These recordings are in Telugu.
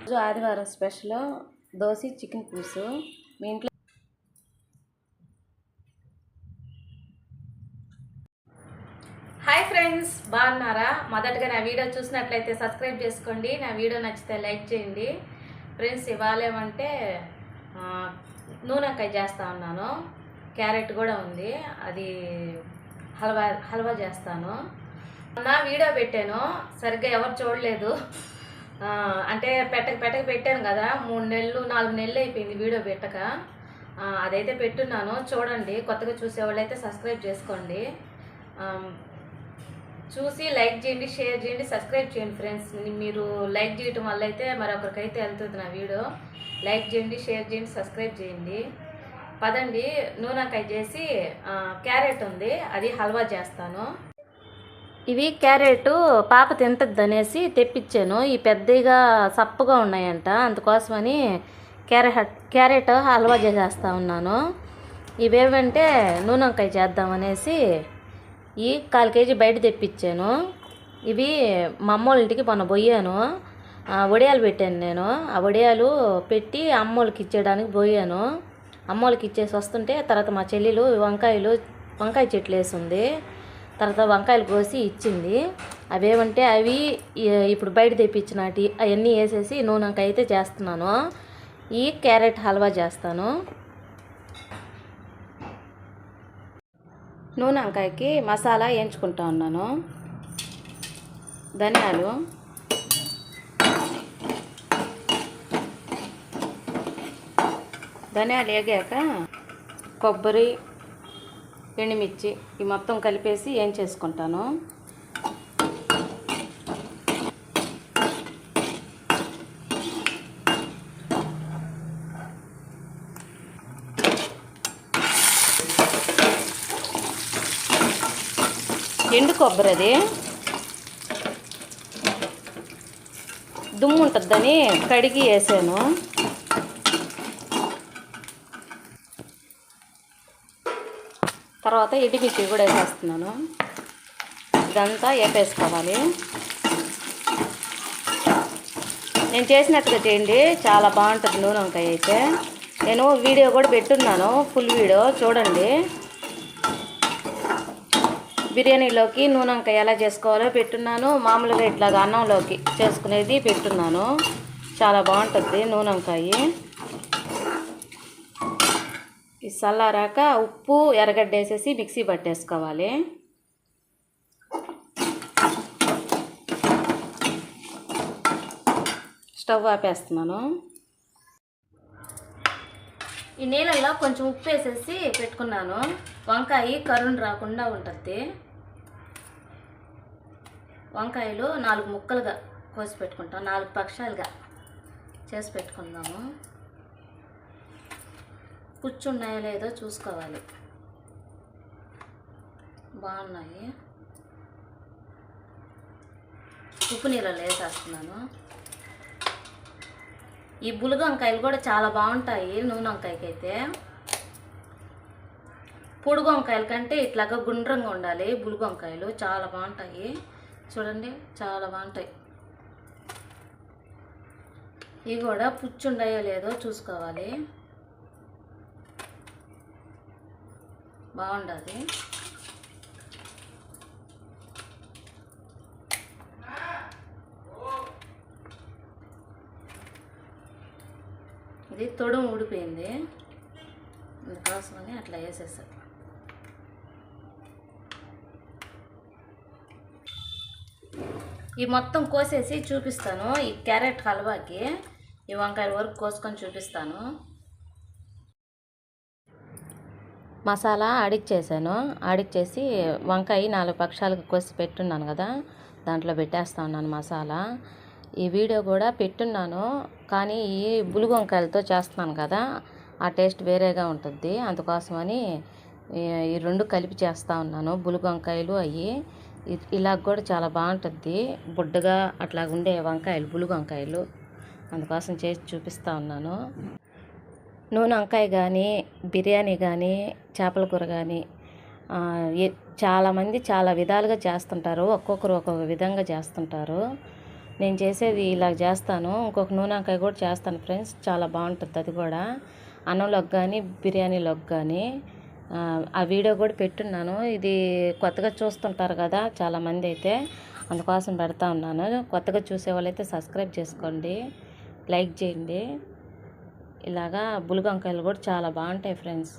రోజు ఆదివారం స్పెషల్ దోశ చికెన్ పులుసు. మీ ఇంట్లో హాయ్ ఫ్రెండ్స్ బాగున్నారా? మొదటగా నా వీడియో చూసినట్లయితే సబ్స్క్రైబ్ చేసుకోండి. నా వీడియో నచ్చితే లైక్ చేయండి. ఫ్రెండ్స్ ఇవాళ ఏమంటే నూనెకాయ చేస్తా ఉన్నాను. క్యారెట్ కూడా ఉంది. అది హల్వా హల్వా చేస్తాను. నా వీడియో పెట్టాను. సరిగ్గా ఎవరు చూడలేదు. అంటే పెట్టక పెట్టక పెట్టాను కదా. మూడు నెలలు నాలుగు నెలలు అయిపోయింది వీడియో పెట్టక. అదైతే పెట్టున్నాను. చూడండి కొత్తగా చూసేవాళ్ళు అయితే సబ్స్క్రైబ్ చేసుకోండి. చూసి లైక్ చేయండి షేర్ చేయండి సబ్స్క్రైబ్ చేయండి ఫ్రెండ్స్. మీరు లైక్ చేయటం వల్ల అయితే మరొకరికైతే వెళ్తుంది నా వీడియో. లైక్ చేయండి షేర్ చేయండి సబ్స్క్రైబ్ చేయండి. పదండి. నూనెకాయ చేసి క్యారెట్ ఉంది. అది హల్వా చేస్తాను. ఇవి క్యారెట్ పాప తింటద్దు అనేసి తెప్పించాను ఈ పెద్దగా సప్పగా ఉన్నాయంట. అందుకోసమని క్యారెట్ క్యారెట్ హల్వా చేసేస్తా ఉన్నాను. ఇవేవంటే చేద్దాం చేద్దామనేసి ఈ కాల్ కేజీ బయట తెప్పించాను ఇవి మా అమ్మ వాళ్ళ ఇంటికి మొన్న పోయాను వడియాలు పెట్టాను నేను. ఆ వడియాలు పెట్టి అమ్మోళ్ళకి ఇచ్చేయడానికి పోయాను అమ్మోళ్ళకి ఇచ్చేసి వస్తుంటే తర్వాత మా చెల్లెలు వంకాయలు వంకాయ చెట్లు వేసింది. తర్వాత వంకాయలు కోసి ఇచ్చింది. అవేమంటే అవి ఇప్పుడు బయట తెప్పించినటి అవన్నీ వేసేసి నూనెకైతే అయితే చేస్తున్నాను. ఈ క్యారెట్ హల్వా చేస్తాను. నూనె వంకాయకి మసాలా వేయించుకుంటా ఉన్నాను. ధనియాలు. ధనియాలు వేగాక కొబ్బరి ఎండుమిర్చి ఈ మొత్తం కలిపేసి ఏం చేసుకుంటాను? ఎండు కొబ్బరి అది. దుమ్ము ఉంటుందని కడిగి వేసాను. తర్వాత ఇటుమిర్చి కూడా వేసేస్తున్నాను. ఇదంతా వేపేసుకోవాలి నేను చేసినట్టుగా చేయండి చాలా బాగుంటుంది నూనె వంకాయ అయితే. నేను వీడియో కూడా పెట్టున్నాను ఫుల్ వీడియో చూడండి. బిర్యానీలోకి నూనె వంకాయ ఎలా చేసుకోవాలో పెట్టున్నాను. మామూలుగా ఇట్లాగా అన్నంలోకి చేసుకునేది పెట్టున్నాను. చాలా బాగుంటుంది నూనె వంకాయ చల్లారాక ఉప్పు ఎర్రగడ్డ వేసేసి మిక్సీ పట్టేసుకోవాలి. స్టవ్ ఆపేస్తున్నాను. ఈ నీళ్ళల్లో కొంచెం ఉప్పు వేసేసి పెట్టుకున్నాను. వంకాయ కరుణ్ రాకుండా ఉంటుంది. వంకాయలు నాలుగు ముక్కలుగా కోసి పెట్టుకుంటాం. నాలుగు పక్షాలుగా చేసి పెట్టుకుందాము. కూర్చున్నాయో లేదో చూసుకోవాలి. బాగున్నాయి. ఉప్పు నీళ్ళలో వేసేస్తున్నాను. ఈ బులుగు వంకాయలు కూడా చాలా బాగుంటాయి నూనె వంకాయకైతే పొడుగు వంకాయల కంటే ఇట్లాగా గుండ్రంగా ఉండాలి బులుగు వంకాయలు చాలా బాగుంటాయి. చూడండి చాలా బాగుంటాయి. ఇవి కూడా పుచ్చుండాయో లేదో చూసుకోవాలి. బాగుండదు ఇది తొడం ఊడిపోయింది. అందుకోసమని అట్లా వేసేసా ఈ మొత్తం కోసేసి చూపిస్తాను. ఈ క్యారెట్ హల్వాకి ఈ వంకాయ వరకు కోసుకొని చూపిస్తాను. మసాలా ఆడిచ్చేసాను ఆడిచ్చేసి వంకాయ నాలుగు పక్షాలకు కోసి పెట్టున్నాను కదా దాంట్లో పెట్టేస్తా ఉన్నాను మసాలా. ఈ వీడియో కూడా పెట్టున్నాను కానీ ఈ బులుగు వంకాయలతో చేస్తున్నాను కదా ఆ టేస్ట్ వేరేగా ఉంటుంది. అందుకోసమని ఈ- ఈ రెండు కలిపి చేస్తూ ఉన్నాను బులుగు వంకాయలు అవి ఇలా కూడా చాలా బాగుంటుంది. బుడ్డగా అట్లా ఉండే వంకాయలు బులుగు వంకాయలు. అందుకోసం చేసి చూపిస్తూ ఉన్నాను. నూనె వంకాయ కానీ బిర్యానీ కానీ చేపల కూర కానీ చాలామంది చాలా విధాలుగా చేస్తుంటారు. ఒక్కొక్కరు ఒక్కొక్క విధంగా చేస్తుంటారు. నేను చేసేది ఇలా చేస్తాను. ఇంకొక నూనె వంకాయ కూడా చేస్తాను ఫ్రెండ్స్. చాలా బాగుంటుంది అది కూడా. అన్నంలోకి కానీ బిర్యానీలోకి కానీ ఆ, ఆ వీడియో కూడా పెట్టున్నాను. ఇది కొత్తగా చూస్తుంటారు కదా చాలామంది అయితే. అందుకోసం పెడతా ఉన్నాను. కొత్తగా చూసే వాళ్ళైతే సబ్స్క్రైబ్ చేసుకోండి. లైక్ చేయండి. ఇలాగా బులుగంకాయలు కూడా చాలా బాగుంటాయి ఫ్రెండ్స్.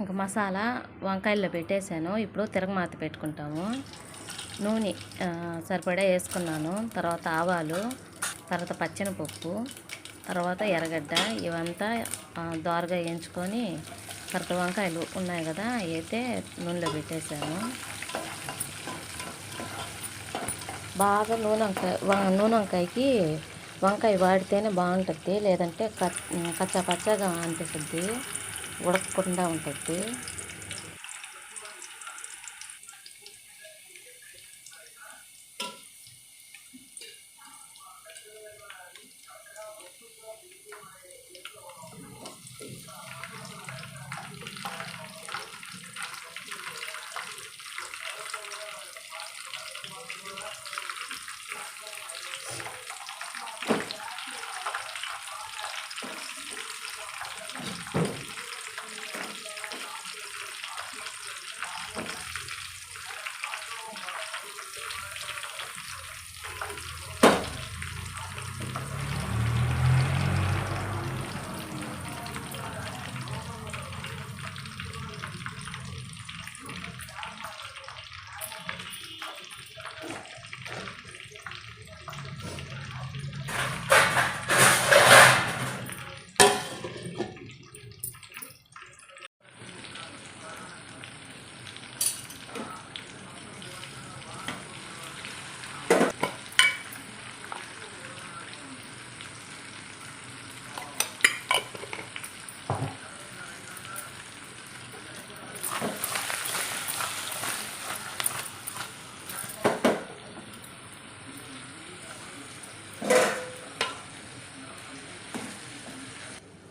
ఇంకా మసాలా వంకాయల్లో పెట్టేశాను. ఇప్పుడు తిరగమాత పెట్టుకుంటాము. నూనె సరిపడా వేసుకున్నాను. తర్వాత ఆవాలు తర్వాత పచ్చనిపప్పు తర్వాత ఎర్రగడ్డ ఇవంతా దోరగా వేయించుకొని తర్వాత వంకాయలు ఉన్నాయి కదా అయితే నూనెలో పెట్టేశాను. బాగా నూనె వంకాయ నూనె వంకాయకి వంకాయ వాడితేనే బాగుంటుంది. లేదంటే కచ్చా పచ్చగా అనిపిస్తుంది. ఉడకకుండా ఉంటుంది.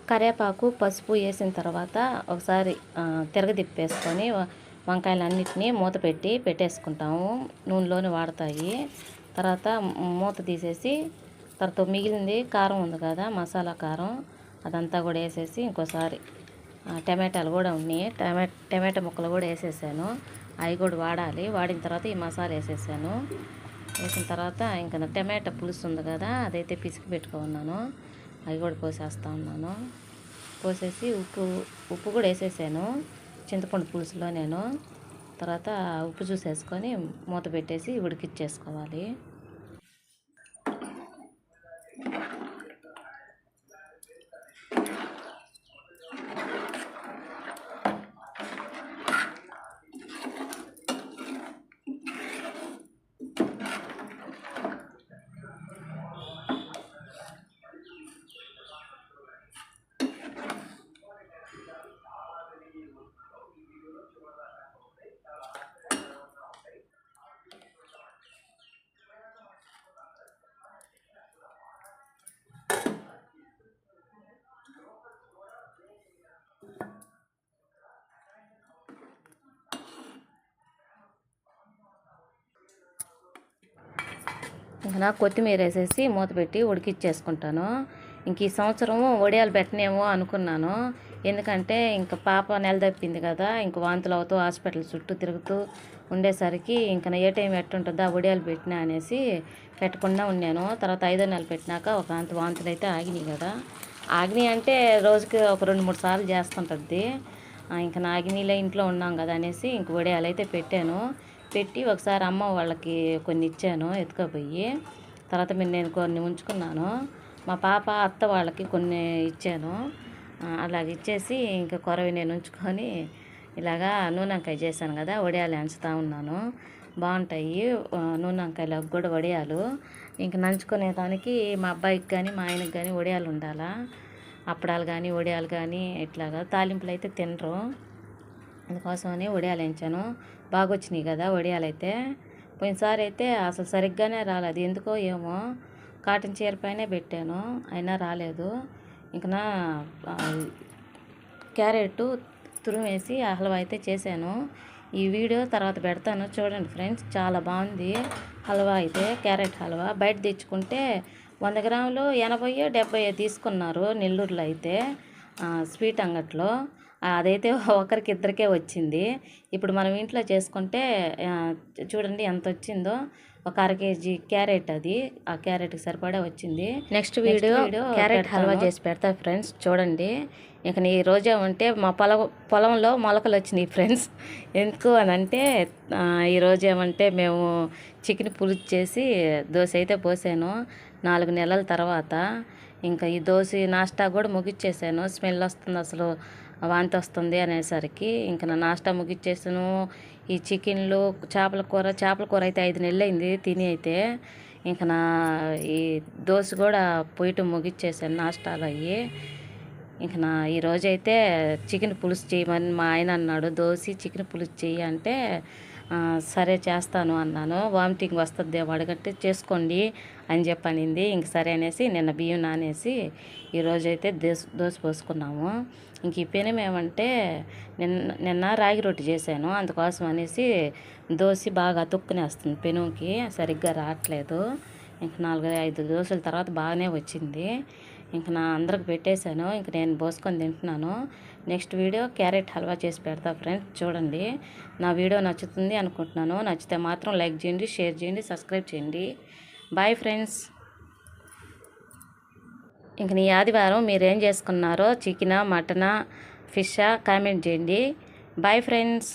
కరివేపాకు పసుపు వేసిన తర్వాత ఒకసారి ఆ, తిరగదిప్పేసుకొని వ- వంకాయలన్నిటినీ మూత పెట్టి పెట్టేసుకుంటాము. నూనెలోనే వాడతాయి. తర్వాత మూత తీసేసి తర్వాత మిగిలింది కారం ఉంది కదా మసాలా కారం అదంతా కూడా వేసేసి ఇంకోసారి టమాటాలు కూడా ఉన్నాయి. టమా టమాటా ముక్కలు కూడా వేసేసాను. అవి కూడా వాడాలి. వాడిన తర్వాత ఈ మసాలా వేసేసాను. వేసిన తర్వాత ఇంకా టమాటా పులుసు ఉంది కదా అదైతే పిసికి పెట్టుకున్నాను. అవి కూడా పోసేస్తా ఉన్నాను. పోసేసి ఉప్పు ఉప్పు కూడా వేసేసాను. చింతపండు పులుసులో నేను. తర్వాత ఉప్పు చూసేసుకొని మూత పెట్టేసి ఉడికిచ్చేసుకోవాలి. ఇంకా కొత్తిమీర వేసేసి మూత పెట్టి ఉడికిచ్చేసుకుంటాను. ఇంక ఈ సంవత్సరం వడియాలు పెట్టనేమో అనుకున్నాను. ఎందుకంటే ఇంకా పాప నెల తప్పింది కదా ఇంక వాంతులు అవుతూ హాస్పిటల్ చుట్టూ తిరుగుతూ ఉండేసరికి ఇంకా ఏ టైం ఎట్టుంటుందా వడియాలు పెట్టినా అనేసి పెట్టకుండా ఉన్నాను. తర్వాత ఐదో నెలలు పెట్టినాక ఒక అంత వాంతులు అయితే ఆగినాయి కదా. ఆగినాయి అంటే రోజుకి ఒక రెండు మూడు సార్లు చేస్తుంటుంది. ఇంకా నా ఇంట్లో ఉన్నాం కదా అనేసి ఇంక వడియాలు అయితే పెట్టాను. పెట్టి ఒకసారి అమ్మ వాళ్ళకి కొన్ని ఇచ్చాను ఎత్తుకపోయి. తర్వాత మీరు నేను కొన్ని ఉంచుకున్నాను. మా పాప అత్త వాళ్ళకి కొన్ని ఇచ్చాను. అలాగ ఇచ్చేసి ఇంకా కొరవి నేను ఉంచుకొని ఇలాగా నూనెంకాయ చేశాను కదా వడియాలు ఎంచుతా ఉన్నాను. బాగుంటాయి. నూనెంకాయలకు కూడా వడియాలు. ఇంక నంచుకునే దానికి మా అబ్బాయికి కానీ మా ఆయనకి కానీ వడియాలు ఉండాలా? అప్పడాలు కానీ వడియాలు కానీ ఇట్లాగా తాలింపులు అయితే తినరు. అందుకోసమని వడియాలు వేయించాను బాగా వచ్చినాయి కదా వడియాలైతే. పోయినసారి అయితే అసలు సరిగ్గానే రాలేదు ఎందుకో ఏమో కాటన్ చీర పైనే పెట్టాను. అయినా రాలేదు. ఇంకా నా క్యారెట్ తురిమేసి ఆ హల్వా అయితే చేశాను. ఈ వీడియో తర్వాత పెడతాను. చూడండి ఫ్రెండ్స్ చాలా బాగుంది హల్వా అయితే క్యారెట్ హల్వా. బయట తెచ్చుకుంటే వంద గ్రాములు ఎనభై డెబ్బై తీసుకున్నారు నెల్లూరులో అయితే స్వీట్ అంగట్లో. అదైతే ఒకరికి ఇద్దరికే వచ్చింది. ఇప్పుడు మనం ఇంట్లో చేసుకుంటే చూడండి ఎంత వచ్చిందో ఒక అర కేజీ క్యారెట్ అది. ఆ క్యారెట్కి సరిపడా వచ్చింది. నెక్స్ట్ వీడియో క్యారెట్ హల్వా చేసి పెడతా ఫ్రెండ్స్ చూడండి. ఇక ఈ రోజే ఉంటే మా పొలం పొలంలో మొలకలు వచ్చినాయి ఫ్రెండ్స్. ఎందుకు అని అంటే ఆ, ఈ రోజు ఏమంటే మేము చికెన్ పులుసు చేసి దోశ అయితే పోసాను. నాలుగు నెలల తర్వాత. ఇంకా ఈ దోశ నాస్టా కూడా ముగిచ్చేసాను. స్మెల్ వస్తుంది అసలు. వాంతి వస్తుంది అనేసరికి ఇంకా నా నాస్టా ముగిచ్చేసాను ఈ చికెన్లు చేపల కూర చేపల కూర అయితే ఐదు నెలలు అయింది తిని అయితే. ఇంకా నా ఈ దోశ కూడా పొయ్యటం ముగిచ్చేసాను నాస్టాలు అయ్యి. ఇంక నా ఈరోజైతే చికెన్ పులుసు చేయమని మా ఆయన అన్నాడు దోశ చికెన్ పులుసు చెయ్యి అంటే సరే చేస్తాను అన్నాను. వామిటింగ్ వస్తుంది అడగట్టి చేసుకోండి అని చెప్పనింది. ఇంక సరే అనేసి నిన్న బియ్యం నానేసి ఈరోజైతే దోశ దోశ పోసుకున్నాము. ఇంక ఈ పెనం ఏమంటే నిన్న నిన్న రాగి రొట్టె చేశాను. అందుకోసం అనేసి దోశ బాగా అతుక్కునేస్తుంది పెనుకి. సరిగ్గా రావట్లేదు. ఇంక నాలుగు ఐదు దోశల తర్వాత బాగానే వచ్చింది. ఇంక నా అందరికి పెట్టేశాను. ఇంక నేను పోసుకొని తింటున్నాను. నెక్స్ట్ వీడియో క్యారెట్ హల్వా చేసి పెడతా ఫ్రెండ్స్. చూడండి. నా వీడియో నచ్చుతుంది అనుకుంటున్నాను. నచ్చితే మాత్రం లైక్ చేయండి షేర్ చేయండి సబ్స్క్రైబ్ చేయండి. Bye friends. ఇంక నీ ఆదివారం మీరు ఏం చేసుకున్నారో చికెనా మటనా ఫిషా కామెంట్ చేయండి. Bye friends.